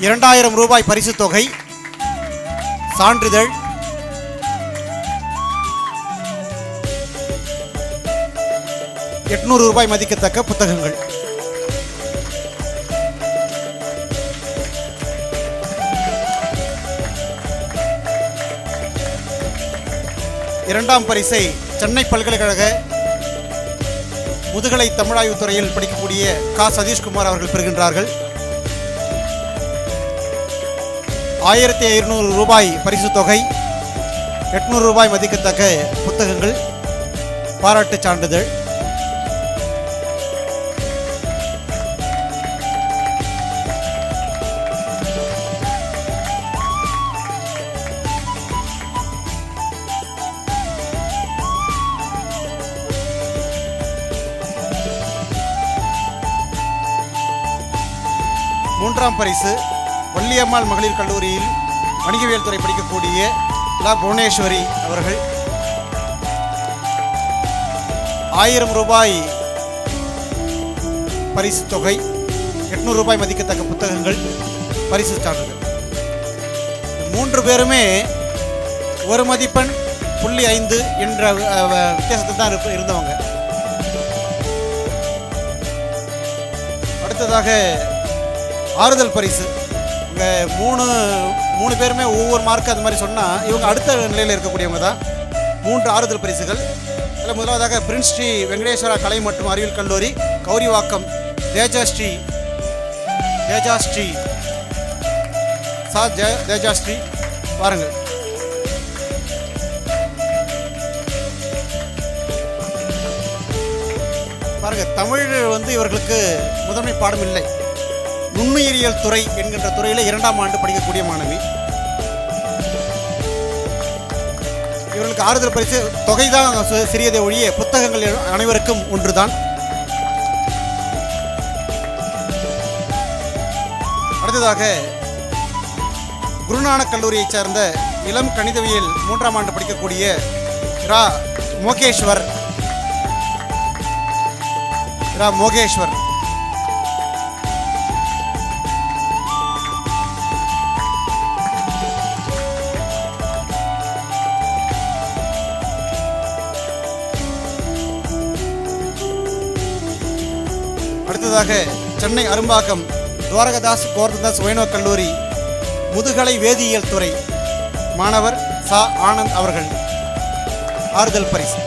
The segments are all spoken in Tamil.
இரண்டாயிரம் ரூபாய் பரிசுத் தொகை. சான்றிதழ். எட்நூறு ரூபாய் மதிக்கத்தக்க புத்தகங்கள். இரண்டாம் பரிசை சென்னை பல்கலைக்கழக முதுகலை தமிழாய்வுத்துறையில் படிக்கக்கூடிய கா. சதீஷ்குமார் அவர்கள் பெறுகின்றார்கள். ஆயிரத்தி ஐநூறு ரூபாய் பரிசு தொகை எட்நூறு ரூபாய் மதிக்கத்தக்க புத்தகங்கள் பாராட்டுச் சான்றிதழ். மூன்றாம் பரிசு வள்ளியம்மாள் மகளிர் கல்லூரியில் வணிகவியல் துறை படிக்கக்கூடிய லா புவனேஸ்வரி அவர்கள் ஆயிரம் ரூபாய் பரிசு தொகை எட்நூறு ரூபாய் மதிக்கத்தக்க புத்தகங்கள் பரிசு சான்றிதழ். மூன்று பேருமே ஒரு மதிப்பெண் புள்ளி ஐந்து என்ற வித்தியாசத்தில் தான் இருந்தவங்க. அடுத்ததாக ஆறுதல் பரிசு. இங்கே மூணு மூணு பேருமே ஒவ்வொரு மார்க் அது மாதிரி சொன்னால் இவங்க அடுத்த நிலையில் இருக்கக்கூடியவங்க தான். மூன்று ஆறுதல் பரிசுகள். அதில் முதலாவதாக பிரின்ஸ் ஸ்ரீ வெங்கடேஸ்வரா கலை மற்றும் அறிவியல் கல்லூரி கௌரிவாக்கம் தேஜாஸ்ரீ தேஜாஸ்ரீ சா ஜே தேஜாஸ்ரீ பாருங்கள் பாருங்கள் தமிழ் வந்து இவர்களுக்கு முதன்மை பாடம் இல்லை நுண்ணுயிரியல் துறை என்கின்ற துறையில் இரண்டாம் ஆண்டு படிக்கக்கூடிய மாணவி. இவர்களுக்கு ஆறுதல் பரிசு தொகை தான் சிறியதை ஒழிய புத்தகங்கள் அனைவருக்கும் ஒன்றுதான். அடுத்ததாக குருநானக் கல்லூரியைச் சேர்ந்த இளம் கணிதவியல் மூன்றாம் ஆண்டு படிக்கக்கூடிய ரா மோகேஸ்வர். ரா மோகேஸ்வர். முன்னதாக சென்னை அரும்பாக்கம் துவாரகதாஸ் கோர்ததாஸ் வைணவ கல்லூரி முதுகலை வேதியியல் துறை மாணவர் சா. ஆனந்த் அவர்கள் ஆறுதல் பரிசு.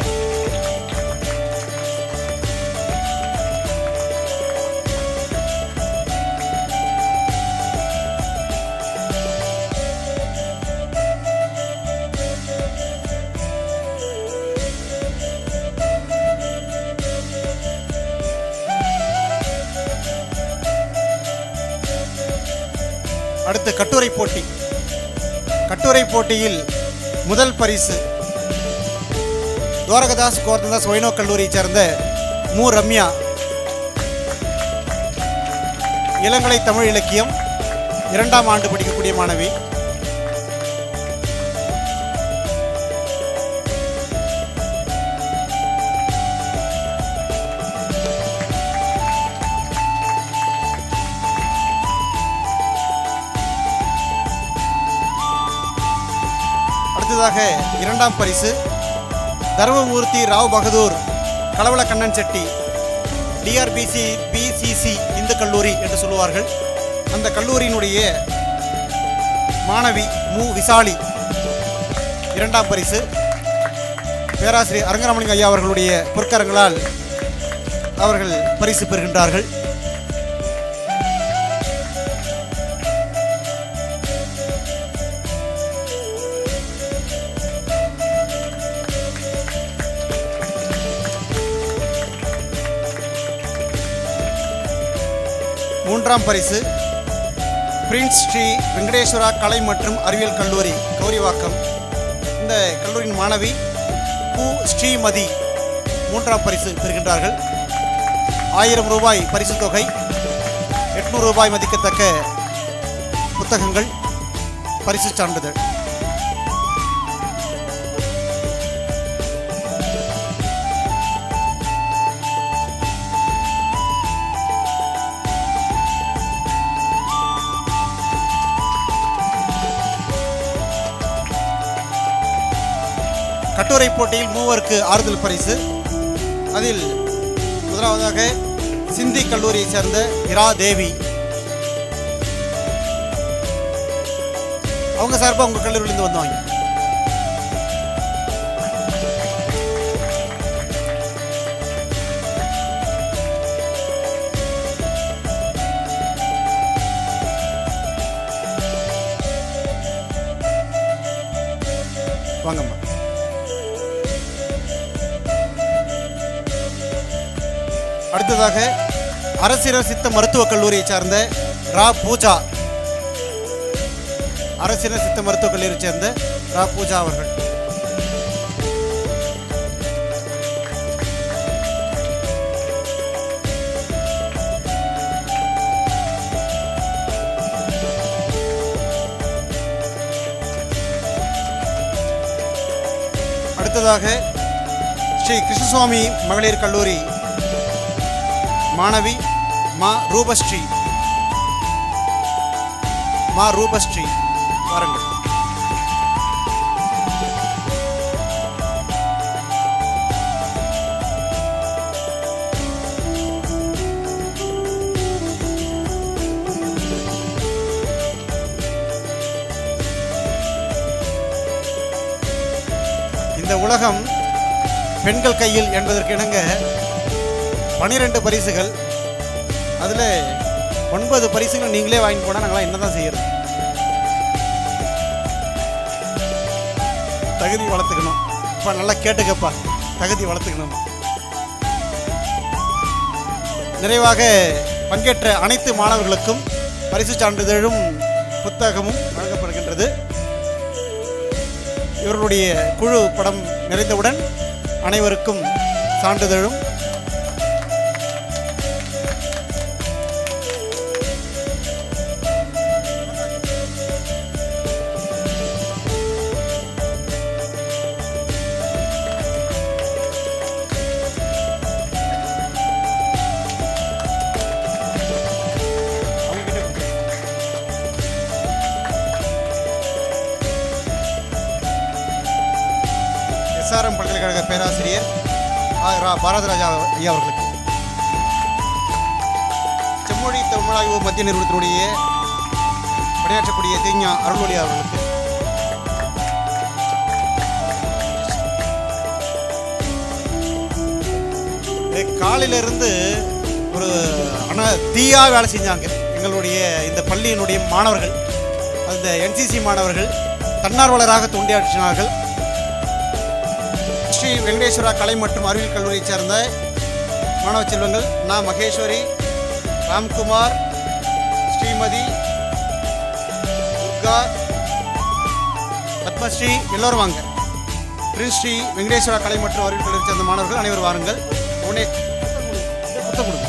அடுத்து கட்டுரை போட்டி. கட்டுரை போட்டியில் முதல் பரிசு துவாரகதாஸ் கோர்ததாஸ் வைணவ கல்லூரியைச் சேர்ந்த மு. ரம்யா. இளங்கலை தமிழ் இலக்கியம் இரண்டாம் ஆண்டு படிக்கக்கூடிய மாணவி. அடுத்ததாக இரண்டாம் பரிசு. தர்மமூர்த்தி ராவ் பகதூர் கலவல கண்ணன் செட்டி டிஆர்பிசி பிசிசி இந்து கல்லூரி என்று சொல்லுவார்கள். அந்த கல்லூரியினுடைய மாணவி மு. விசாலி இரண்டாம் பரிசு. பேராசிரியர் அரங்கராமலிங்க ஐயா அவர்களுடைய பொற்கரங்களால் அவர்கள் பரிசு பெறுகின்றார்கள். மூன்றாம் பரிசு. பிரின்ஸ் ஸ்ரீ வெங்கடேஸ்வரா கலை மற்றும் அறிவியல் கல்லூரி கௌரிவாக்கம். இந்த கல்லூரியின் மாணவி கு. ஸ்ரீமதி மூன்றாம் பரிசு பெறுகின்றார்கள். ஆயிரம் ரூபாய் பரிசு தொகை எட்நூறு ரூபாய் மதிக்கத்தக்க புத்தகங்கள் பரிசு சான்றிதழ். கட்டுரை போட்டியில் மூவருக்கு ஆறுதல் பரிசு. அதில் முதலாவதாக சிந்தி கல்லூரியை சேர்ந்த இரா தேவி. அவங்க சார்பாக உங்கள் கல்லூரியிலேருந்து வந்தவங்க அடுத்ததாக அரசினர் சித்த மருத்துவக் கல்லூரியை சார்ந்த ரா பூஜா. அரசினர் சித்த மருத்துவக் கல்லூரியை சேர்ந்த ரா பூஜா அவர்கள். அடுத்ததாக ஸ்ரீ கிருஷ்ணசுவாமி மகளிர் கல்லூரி மாணவி மா ரூபஸ்ரீ. மா ரூபஸ்ரீ வாருங்கள் இந்த உலகம் பெண்கள் கையில் என்பதற்கு இணங்க பனிரெண்டு பரிசுகள். அதில் ஒன்பது பரிசுகள் நீங்களே வாங்கி போனால் நாங்களாம் என்ன தான் செய்யறது? தகுதி வளர்த்துக்கணும். இப்போ நல்லா கேட்டுக்கப்பா. தகுதி வளர்த்துக்கணும் நிறைவாக பங்கேற்ற அனைத்து மாணவர்களுக்கும் பரிசு சான்றிதழும் புத்தகமும் வழங்கப்படுகின்றது. இவர்களுடைய குழு படம் நிறைந்தவுடன் அனைவருக்கும் சான்றிதழும் எஸ்ஆர்எம் பல்கலைக்கழக பேராசிரியர் பாரதராஜா ஐயா அவர்களுக்கு. செம்மொழி தமிழாய்வு மத்திய நிறுவனத்தினுடைய பணியாற்றக்கூடிய தீஞ்ஞா அருள்மொழி அவர்களுக்கு. காலையிலிருந்து ஒரு ஆனால் தீயாக வேலை செஞ்சாங்க. எங்களுடைய இந்த பள்ளியினுடைய மாணவர்கள் அந்த என்சிசி மாணவர்கள் தன்னார்வலராக தொண்டியாற்றினார்கள் ஸ்ரீ வெங்கடேஸ்வரா கலை மற்றும் அறிவியல் கல்லூரியை சேர்ந்த மாணவ செல்வங்கள் நான் மகேஸ்வரி ராம்குமார் ஸ்ரீமதி துர்கா பத்மஸ்ரீ எல்லோரும் வாங்க. ஸ்ரீ. வெங்கடேஸ்வரா கலை மற்றும் அறிவியல் கல்லூரி சேர்ந்த மாணவர்கள் அனைவரும் வாருங்கள். உடனே புத்தம் கொடுங்க.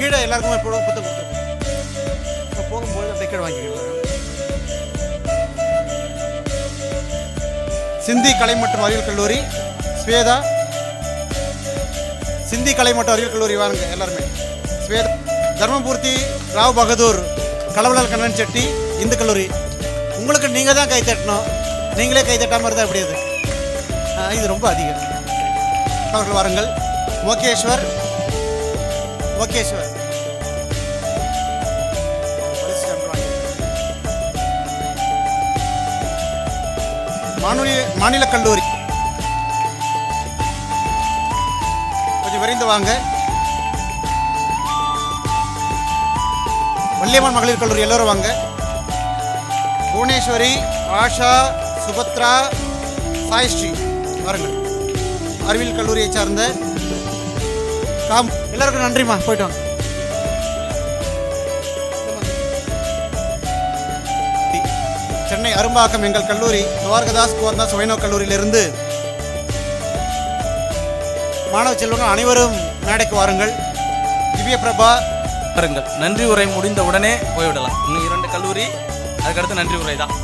கீழே எல்லாருக்குமே போட புத்தகம் கொடுத்துருங்க போகும்போது அப்படியே கீழே வாங்கிக்கலாம் சிந்தி கலை மற்றும் அறிவியல் கல்லூரி ஸ்வேதா. சிந்தி கலை மற்றும் அறிவியல் கல்லூரி வாருங்க எல்லாருமே. ஸ்வேதா. தர்மபூர்த்தி ராவ் பகதூர் கலவலால் கண்ணன் செட்டி இந்து கல்லூரி. உங்களுக்கு நீங்கள் தான் கை தட்டணும். நீங்களே கை தட்டாமல் இருந்தால் எப்படி அது? இது ரொம்ப அதிகம். அவர்கள் வாருங்கள். மோகேஸ்வர். மோகேஸ்வர். மாநில மாநில கல்லூரி. கொஞ்சம் விரைந்து வாங்க. வள்ளியம்மன் மகளிர் கல்லூரி எல்லோரும் வாங்க. புவனேஸ்வரி ஆஷா சுபத்ரா சாய்ஸ்ரீ வாருங்கள். அறிவியல் கல்லூரியை சார்ந்த காம் எல்லாருக்கும் நன்றிம்மா போயிட்டு வாங்க சென்னை அரும்பாக்கம் எங்கள் கல்லூரி துவாரகதாஸ் குவர்தாஸ் வைனோ கல்லூரியிலிருந்து மாணவ செல்வங்கள் அனைவரும் மேடைக்கு வாருங்கள். திவ்ய பிரபா பாருங்கள் நன்றி உரை முடிந்த உடனே போய்விடலாம். இன்னும் இரண்டு கல்லூரி அதுக்கடுத்து நன்றி உரை தான்